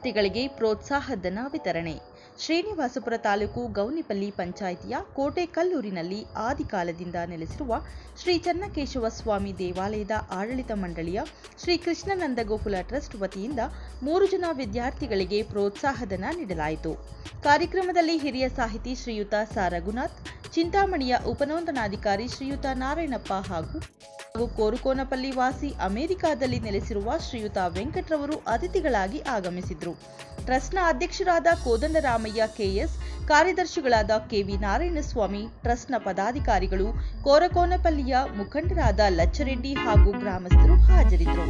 ವಿದ್ಯಾರ್ಥಿಗಳಿಗೆ ಪ್ರೋತ್ಸಾಹಧನ ವಿತರಣೆ. ಶ್ರೀನಿವಾಸಪುರ ತಾಲೂಕು ಗೌನಿಪಲ್ಲಿ ಪಂಚಾಯಿತಿಯ ಕೋಟೆಕಲ್ಲೂರಿನಲ್ಲಿ ಆದಿಕಾಲದಿಂದ ನೆಲೆಸಿರುವ ಶ್ರೀ ಚನ್ನಕೇಶವ ಸ್ವಾಮಿ ದೇವಾಲಯದ ಆಡಳಿತ ಮಂಡಳಿಯ ಶ್ರೀ ಕೃಷ್ಣನಂದ ಗೋಕುಲ ಟ್ರಸ್ಟ್ ವತಿಯಿಂದ ಮೂರು ಜನ ವಿದ್ಯಾರ್ಥಿಗಳಿಗೆ ಪ್ರೋತ್ಸಾಹಧನ ನೀಡಲಾಯಿತು. ಕಾರ್ಯಕ್ರಮದಲ್ಲಿ ಹಿರಿಯ ಸಾಹಿತಿ ಶ್ರೀಯುತ ಸಾ ರಘುನಾಥ್ ಚಿಂತಾಮಣಿಯ ಉಪನೋಂದನಾಧಿಕಾರಿ ಶ್ರೀಯುತ ನಾರಾಯಣಪ್ಪ ಹಾಗೂ ಹಾಗೂ ಕೋರುಕೋನಪಲ್ಲಿ ವಾಸಿ ಅಮೆರಿಕಾದಲ್ಲಿ ನೆಲೆಸಿರುವ ಶ್ರೀಯುತ ವೆಂಕಟ್ರವರು ಅತಿಥಿಗಳಾಗಿ ಆಗಮಿಸಿದ್ರು. ಟ್ರಸ್ಟ್ನ ಅಧ್ಯಕ್ಷರಾದ ಕೋದಂಡರಾಮಯ್ಯ ಕೆಎಸ್, ಕಾರ್ಯದರ್ಶಿಗಳಾದ ಕೆವಿ ನಾರಾಯಣಸ್ವಾಮಿ, ಟ್ರಸ್ಟ್ನ ಪದಾಧಿಕಾರಿಗಳು ಕೋರಕೋನಪಲ್ಲಿಯ ಮುಖಂಡರಾದ ಲಚ್ಚರೆಡ್ಡಿ ಹಾಗೂ ಗ್ರಾಮಸ್ಥರು ಹಾಜರಿದ್ದರು.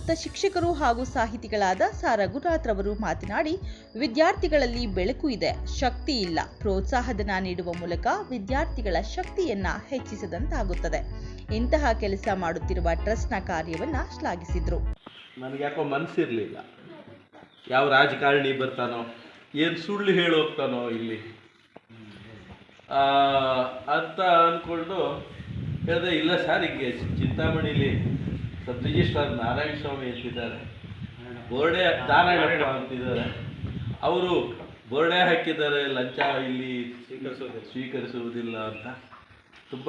ನಿವೃತ್ತ ಶಿಕ್ಷಕರು ಹಾಗೂ ಸಾಹಿತಿಗಳಾದ ಸಾ ರಘುನಾಥ್ ರವರು ಮಾತನಾಡಿ, ವಿದ್ಯಾರ್ಥಿಗಳಲ್ಲಿ ಬೆಳಕು ಇದೆ, ಶಕ್ತಿ ಇಲ್ಲ. ಪ್ರೋತ್ಸಾಹಧನ ನೀಡುವ ಮೂಲಕ ವಿದ್ಯಾರ್ಥಿಗಳ ಶಕ್ತಿಯನ್ನ ಹೆಚ್ಚಿಸದಂತಾಗುತ್ತದೆ. ಇಂತಹ ಕೆಲಸ ಮಾಡುತ್ತಿರುವ ಟ್ರಸ್ಟ್ನ ಕಾರ್ಯವನ್ನ ಶ್ಲಾಘಿಸಿದ್ರು. ನನಗೆ ಯಾಕೋ ಮನಸ್ಸಿರಲಿಲ್ಲ ಯಾವ ರಾಜಕಾರಣಿ ಬರ್ತಾನೋ, ಏನು ಸುಳ್ಳು ಹೇಳೋಗ್ತಾನೋ ಇಲ್ಲಿ. ಅಂತ ಅಂದ್ಕೊಂಡು ಹೇಳಿದೆ, ಇಲ್ಲ ಸರ್, ಹಿಂಗೆ ಚಿಂತಾಮಣಿಲಿ ಸಬ್ ನಾರಾಯಣ ಸ್ವಾಮಿ ಅಂತಿದ್ದಾರೆ ಬೋರ್ಡೆ ನಾರಾಯಣಪ್ಪ ಅಂತಿದ್ದಾರೆ. ಅವರು ಬೋರ್ಡೆ ಹಾಕಿದ್ದಾರೆ, ಲಂಚ ಇಲ್ಲಿ ಸ್ವೀಕರಿಸುವುದಿಲ್ಲ. ಅಂತ. ತುಂಬ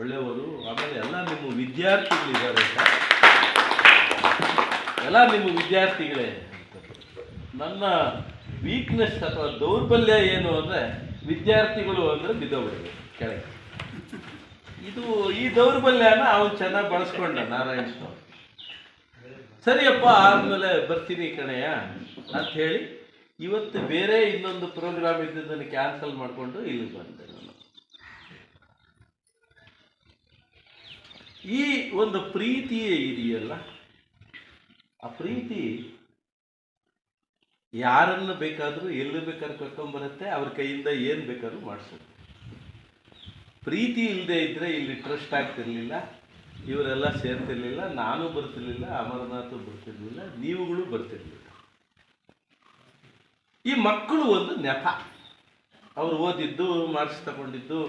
ಒಳ್ಳೆಯವರು. ಆಮೇಲೆ ಎಲ್ಲ ನಿಮ್ಮ ವಿದ್ಯಾರ್ಥಿಗಳಿದ್ದಾರೆ ಎಲ್ಲ ನಿಮ್ಮ ವಿದ್ಯಾರ್ಥಿಗಳೇ ನನ್ನ ವೀಕ್ನೆಸ್ ಅಥವಾ ದೌರ್ಬಲ್ಯ ಏನು ಅಂದರೆ ವಿದ್ಯಾರ್ಥಿಗಳು ಅಂದರೆ ಬಿದ್ದವರು ಕೆಳಗೆ. ಇದು ಈ ದೌರ್ಬಲ್ಯನ ಅವನು ಚೆನ್ನಾಗಿ ಬಳಸ್ಕೊಂಡ ನಾರಾಯಣ ಸ್ವಾಮಿ ಸರಿಯಪ್ಪ, ಆದಮೇಲೆ ಬರ್ತೀನಿ ಕಣೆಯ ಅಂತ ಹೇಳಿ ಇವತ್ತು ಬೇರೆ ಇನ್ನೊಂದು ಪ್ರೋಗ್ರಾಮ್ ಇದ್ದಿದ್ದನ್ನು ಕ್ಯಾನ್ಸಲ್ ಮಾಡಿಕೊಂಡು ಇಲ್ಲಿ ಬಂದೆ ನಾನು. ಈ ಒಂದು ಪ್ರೀತಿಯೇ ಇದೆಯಲ್ಲ, ಆ ಪ್ರೀತಿ ಯಾರನ್ನು ಬೇಕಾದರೂ ಎಲ್ಲಿ ಬೇಕಾದ್ರೂ ಕರ್ಕೊಂಬರುತ್ತೆ ಅವ್ರ ಕೈಯಿಂದ ಏನು ಬೇಕಾದ್ರೂ ಮಾಡಿಸೋದು. ಪ್ರೀತಿ ಇಲ್ಲದೆ ಇದ್ದರೆ ಇಲ್ಲಿ ಟ್ರಸ್ಟ್ ಆಗ್ತಿರಲಿಲ್ಲ, ಇವರೆಲ್ಲ ಸೇರ್ತಿರ್ಲಿಲ್ಲ, ನಾನು ಬರ್ತಿರ್ಲಿಲ್ಲ, ಅಮರನಾಥ್ ಬರ್ತಿರ್ಲಿಲ್ಲ, ನೀವುಗಳು ಬರ್ತಿರ್ಲಿಲ್ಲ. ಈ ಮಕ್ಕಳು ಒಂದು ನೆಪ. ಅವ್ರು ಓದಿದ್ದು ಮಾರ್ಕ್ಸ್ ತಗೊಂಡಿದ್ದು,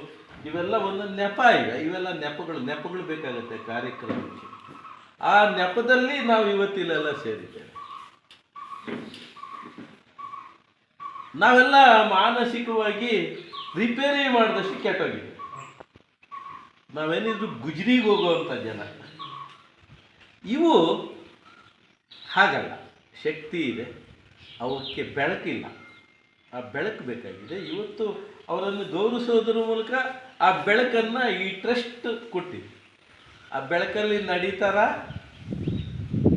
ಇವೆಲ್ಲ ಒಂದು ನೆಪ ಈಗ. ಇವೆಲ್ಲ ನೆಪಗಳು ನೆಪಗಳು ಬೇಕಾಗುತ್ತೆ ಕಾರ್ಯಕ್ರಮಕ್ಕೆ. ಆ ನೆಪದಲ್ಲಿ ನಾವು ಇವತ್ತಿಲ್ಲೆಲ್ಲ ಸೇರಿದ್ದೇವೆ. ನಾವೆಲ್ಲ ಮಾನಸಿಕವಾಗಿ ರಿಪೇರಿ ಮಾಡಿದಷ್ಟು ಕೆಟ್ಟೋಗಿದೆ. ನಾವೇನಿದ್ರು ಗುಜರಿಗೆ ಹೋಗುವಂಥ ಜನ. ಇವು ಹಾಗಲ್ಲ. ಶಕ್ತಿ ಇದೆ. ಅವಕ್ಕೆ ಬೆಳಕಿಲ್ಲ. ಆ ಬೆಳಕು ಬೇಕಾಗಿದೆ. ಇವತ್ತು ಅವರನ್ನು ಗೌರವಿಸೋದ್ರ ಮೂಲಕ ಆ ಬೆಳಕನ್ನು ಈ ಟ್ರಸ್ಟ್ ಕೊಟ್ಟಿದೆ. ಆ ಬೆಳಕಲ್ಲಿ ನಡೀತಾರ,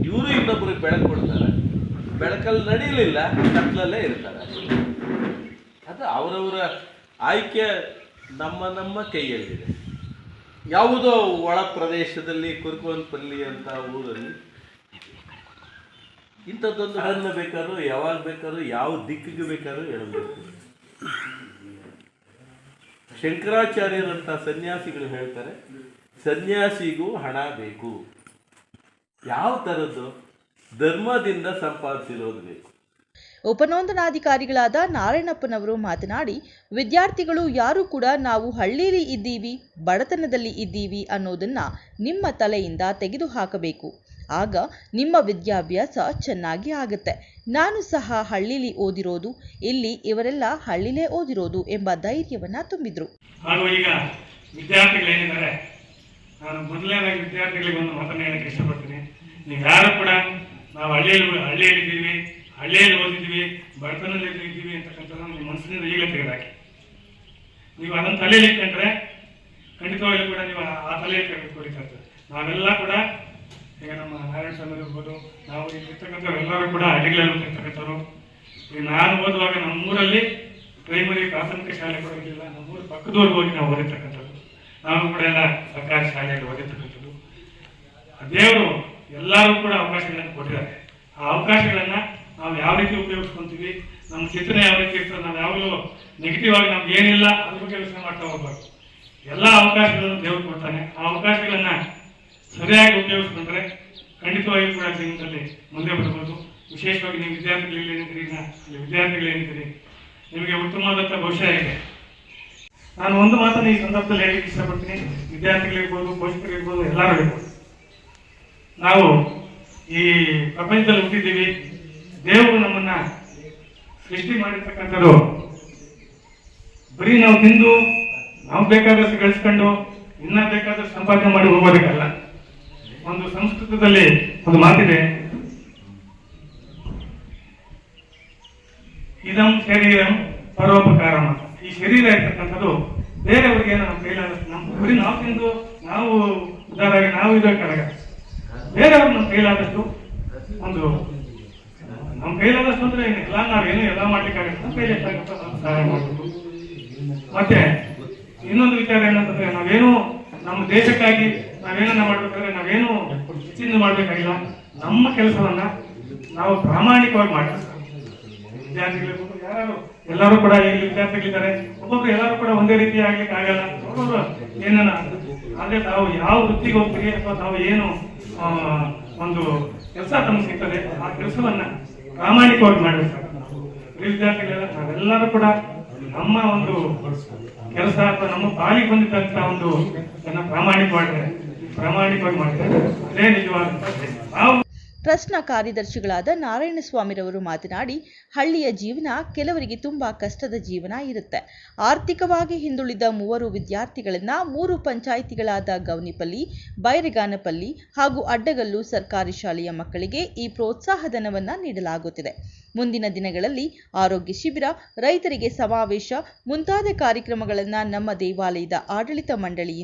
ಇವರು ಇನ್ನೊಬ್ಬರಿಗೆ ಬೆಳಕು ಕೊಡ್ತಾರೆ. ಬೆಳಕಲ್ಲಿ ನಡೀಲಿಲ್ಲ ಕತ್ತಲಲ್ಲೇ ಇರ್ತಾರೆ. ಅದು ಅವರವರ ಆಯ್ಕೆ ನಮ್ಮ ನಮ್ಮ ಕೈಯಲ್ಲಿದೆ. ಯಾವುದೋ ಒಳ ಪ್ರದೇಶದಲ್ಲಿ ಕುರ್ಕುವನ್ಪಲ್ಲಿ ಅಂತ ಊರಲ್ಲಿ ಇಂಥದ್ದೊಂದು ಹಣ್ಣು ಬೇಕಾದ್ರೂ ಯಾವಾಗ ಬೇಕಾದ್ರೂ ಯಾವ ದಿಕ್ಕಿಗೆ ಬೇಕಾದ್ರೂ ಹೇಳಬೇಕು ಶಂಕರಾಚಾರ್ಯರಂಥ ಸನ್ಯಾಸಿಗಳು ಹೇಳ್ತಾರೆ, ಸನ್ಯಾಸಿಗೂ ಹಣ ಬೇಕು. ಯಾವ ಥರದ್ದು? ಧರ್ಮದಿಂದ ಸಂಪಾದಿಸಿರೋದು ಬೇಕು. ಉಪನೋಂದಣಾಧಿಕಾರಿಗಳಾದ ನಾರಾಯಣಪ್ಪನವರು ಮಾತನಾಡಿ, ವಿದ್ಯಾರ್ಥಿಗಳು ಯಾರು ಕೂಡ ನಾವು ಹಳ್ಳೀಲಿ ಇದ್ದೀವಿ, ಬಡತನದಲ್ಲಿ ಇದ್ದೀವಿ ಅನ್ನೋದನ್ನ ನಿಮ್ಮ ತಲೆಯಿಂದ ತೆಗೆದುಹಾಕಬೇಕು. ಆಗ ನಿಮ್ಮ ವಿದ್ಯಾಭ್ಯಾಸ ಚೆನ್ನಾಗಿ ಆಗುತ್ತೆ. ನಾನು ಸಹ ಹಳ್ಳಿಲಿ ಓದಿರೋದು, ಇಲ್ಲಿ ಇವರೆಲ್ಲ ಹಳ್ಳಿಲೇ ಓದಿರೋದು ಎಂಬ ಧೈರ್ಯವನ್ನ ತುಂಬಿದ್ರು. ಹಾಗೂ ಈಗ ವಿದ್ಯಾರ್ಥಿಗಳೇನಿದ್ದಾರೆ ನಾನು ಮೊದಲನೇದಾಗಿ ವಿದ್ಯಾರ್ಥಿಗಳಿಗೆ ಒಂದು ಮಾತನ್ನು ಹೇಳಕ್ಕೆ ಇಷ್ಟಪಡ್ತೀನಿ. ನೀವು ಯಾರು ಕೂಡ ನಾವು ಹಳ್ಳಿಯಲ್ಲಿ, ಹಳ್ಳಿಯಲ್ಲಿದ್ದೀವಿ ಹಳ್ಳಿಯಲ್ಲಿ ಓದಿದ್ದೀವಿ ಬಡತನದಲ್ಲಿ ಇದ್ದೀವಿ ಅಂತಕ್ಕಂಥ ನಮ್ಮ ಮನಸ್ಸಿನಿಂದ ಈಗಲೇ ತೆಗೆದಾಕಿ. ನೀವು ಅದನ್ನು ತಲೆಯಲ್ಲಿ ಇಟ್ಕೊಂಡ್ರೆ ಖಂಡಿತವಾಗಿ ಕೂಡ ನೀವು ಆ- ತಲೆಯಲ್ಲಿ ತೆಗೆದುಕೊಳ್ಳಿಕ್ಕೆ ನಾವೆಲ್ಲ ಕೂಡ ಈಗ ನಮ್ಮ ನಾರಾಯಣ ಸ್ವಾಮಿ ಇರ್ಬೋದು, ನಾವು ಇಲ್ಲಿರ್ತಕ್ಕಂಥವ್ರು ಎಲ್ಲರೂ ಕೂಡ ಹಳ್ಳಿಗಳಲ್ಲಿ ಇರ್ತಕ್ಕಂಥವ್ರು ಈಗ ನಾನು ಓದುವಾಗ ನಮ್ಮೂರಲ್ಲಿ ಪ್ರೈಮರಿ ಪ್ರಾಥಮಿಕ ಶಾಲೆ ಕೂಡ ಇರಲಿಲ್ಲ, ನಮ್ಮೂರ ಪಕ್ಕದವ್ರಿಗೆ ಹೋಗಿ ನಾವು ಓದಿರ್ತಕ್ಕಂಥದ್ದು. ನಾವು ಕೂಡ ಎಲ್ಲ ಸರ್ಕಾರಿ ಶಾಲೆಯಲ್ಲಿ ಓದಿರ್ತಕ್ಕಂಥದ್ದು. ದೇವರು ಎಲ್ಲರೂ ಕೂಡ ಅವಕಾಶಗಳನ್ನು ಕೊಟ್ಟಿದ್ದಾರೆ. ಆ ಅವಕಾಶಗಳನ್ನ ನಾವು ಯಾವ ರೀತಿ ಉಪಯೋಗಿಸ್ಕೊಂತೀವಿ? ನಮ್ಮ ಚಿಂತನೆ ಯಾವ ರೀತಿ ಇರ್ತದೆ? ನಾವು ಯಾವಾಗಲೂ ನೆಗೆಟಿವ್ ಆಗಿ ನಮ್ಗೆ ಏನಿಲ್ಲ, ಅದ್ರ ಬಗ್ಗೆ ಯೋಚನೆ ಮಾಡ್ತಾ ಹೋಗ್ಬಾರ್ದು. ಎಲ್ಲ ಅವಕಾಶಗಳನ್ನು ದೇವರು ಕೊಡ್ತಾನೆ. ಆ ಅವಕಾಶಗಳನ್ನ ಸರಿಯಾಗಿ ಉಪಯೋಗಿಸ್ಕೊಂಡ್ರೆ ಖಂಡಿತವಾಗಿ ಕೂಡ ಜೀವನದಲ್ಲಿ ಮುಂದೆ ಬರ್ಬೋದು ವಿಶೇಷವಾಗಿ ನೀವು ವಿದ್ಯಾರ್ಥಿಗಳು ಏನಿದ್ದೀರಿ? ಇಲ್ಲಿ ವಿದ್ಯಾರ್ಥಿಗಳು ಏನಿದ್ದೀರಿ? ನಿಮಗೆ ಉತ್ತಮವಾದಂಥ ಭವಿಷ್ಯ ಇದೆ ನಾನು ಒಂದು ಮಾತನ್ನು ಈ ಸಂದರ್ಭದಲ್ಲಿ ಹೇಳಲಿಕ್ಕೆ ಇಷ್ಟಪಡ್ತೀನಿ. ವಿದ್ಯಾರ್ಥಿಗಳಿರ್ಬೋದು ಪೋಷಕರಿರ್ಬೋದು ಎಲ್ಲರೂ ಇರ್ಬೋದು. ನಾವು ಈ ಪ್ರಪಂಚದಲ್ಲಿ ಹುಟ್ಟಿದ್ದೀವಿ. ದೇವರು ನಮ್ಮನ್ನ ಸೃಷ್ಟಿ ಮಾಡಿರ್ತಕ್ಕಂಥದ್ದು ಬರೀ ನಾವು ತಿಂದು, ನಾವು ಬೇಕಾದಷ್ಟು ಗಳಿಸ್ಕೊಂಡು, ಇನ್ನ ಬೇಕಾದಷ್ಟು ಸಂಪಾದನೆ ಮಾಡಿ ಹೋಗೋದಕ್ಕಲ್ಲ. ಒಂದು ಸಂಸ್ಕೃತದಲ್ಲಿ ಒಂದು ಮಾತಿದೆ. ಇದಂ ಶರೀರಂ ಪರೋಪಕಾರ ಈ ಶರೀರ ಇರ್ತಕ್ಕಂಥದ್ದು ಬೇರೆಯವ್ರಿಗೆ ನಮ್ಮ ಕೈಲಾದಷ್ಟು ನಮ್ಮ ಬರೀ ನಾವು ತಿಂದು, ನಾವು ಉದಾರಾಗಿ ನಾವು ಇದಕ್ಕಾಗ ಬೇರೆಯವ್ರು ನಮ್ಮ ಕೈಲಾದಷ್ಟು ಒಂದು ನಮ್ಮ ಕೈಲಾದಷ್ಟು ಅಂದ್ರೆ ಎಲ್ಲ ನಾವೇನು ಎಲ್ಲ ಮಾಡ್ಲಿಕ್ಕಾಗತ್ತೆ ಸಹಾಯ ಮತ್ತೆ, ಇನ್ನೊಂದು ವಿಚಾರ ಏನಂತಂದ್ರೆ, ನಾವೇನು ನಮ್ಮ ದೇಶಕ್ಕಾಗಿ ನಾವೇನನ್ನ ಮಾಡ್ಬೇಕಾದ್ರೆ ನಾವೇನು ಹೆಚ್ಚಿನ ಮಾಡ್ಬೇಕಾಗಿಲ್ಲ. ನಮ್ಮ ಕೆಲಸವನ್ನ ನಾವು ಪ್ರಾಮಾಣಿಕವಾಗಿ ಮಾಡ್ತೀವಿ ವಿದ್ಯಾರ್ಥಿಗಳಿರ್ಬೋದು ಯಾರು ಎಲ್ಲರೂ ಕೂಡ ಇಲ್ಲಿ ವಿದ್ಯಾರ್ಥಿಗಳಿದ್ದಾರೆ, ಒಬ್ಬೊಬ್ರು ಎಲ್ಲರೂ ಕೂಡ ಒಂದೇ ರೀತಿ ಆಗ್ಲಿಕ್ಕೆ ಆಗಲ್ಲ. ಏನನ್ನ ಆದ್ರೆ ತಾವು ಯಾವ ವೃತ್ತಿಗೆ ಹೋಗ್ತೀರಿ ಅಥವಾ ತಾವು ಏನು ಒಂದು ಕೆಲಸ ತಮಗೆ ಸಿಗ್ತದೆ ಆ ಕೆಲಸವನ್ನ ಪ್ರಾಮಾಣಿಕವಾಗಿ ಮಾಡಬೇಕು ವಿದ್ಯಾರ್ಥಿಗಳೆಲ್ಲ ನಾವೆಲ್ಲರೂ ಕೂಡ ನಮ್ಮ ಒಂದು ಕೆಲಸ ಅಥವಾ ನಮ್ಮ ಪಾಲಿಗೆ ಬಂದಿದ್ದಂತ ಒಂದು ಪ್ರಾಮಾಣಿಕವಾಗಿ ಪ್ರಾಮಾಣಿಕವಾಗಿ ಮಾಡ್ತಾರೆ ಅದೇ ನಿಜವಾದಂತ ಟ್ರಸ್ಟ್ನ ಕಾರ್ಯದರ್ಶಿಗಳಾದ ನಾರಾಯಣಸ್ವಾಮಿರವರು ಮಾತನಾಡಿ, ಹಳ್ಳಿಯ ಜೀವನ ಕೆಲವರಿಗೆ ತುಂಬಾ ಕಷ್ಟದ ಜೀವನ ಇರುತ್ತೆ. ಆರ್ಥಿಕವಾಗಿ ಹಿಂದುಳಿದ ಮೂವರು ವಿದ್ಯಾರ್ಥಿಗಳನ್ನ ಮೂರು ಪಂಚಾಯಿತಿಗಳಾದ ಗೌನಿಪಲ್ಲಿ, ಬೈರಗಾನಪಲ್ಲಿ ಹಾಗೂ ಅಡ್ಡಗಲ್ಲು ಸರ್ಕಾರಿ ಶಾಲೆಯ ಮಕ್ಕಳಿಗೆ ಈ ಪ್ರೋತ್ಸಾಹಧನವನ್ನ ನೀಡಲಾಗುತ್ತಿದೆ. ಮುಂದಿನ ದಿನಗಳಲ್ಲಿ ಆರೋಗ್ಯ ಶಿಬಿರ, ರೈತರಿಗೆ ಸಮಾವೇಶ, ಮುಂತಾದ ಕಾರ್ಯಕ್ರಮಗಳನ್ನು ನಮ್ಮ ದೇವಾಲಯದ ಆಡಳಿತ ಮಂಡಳಿಯಿಂದ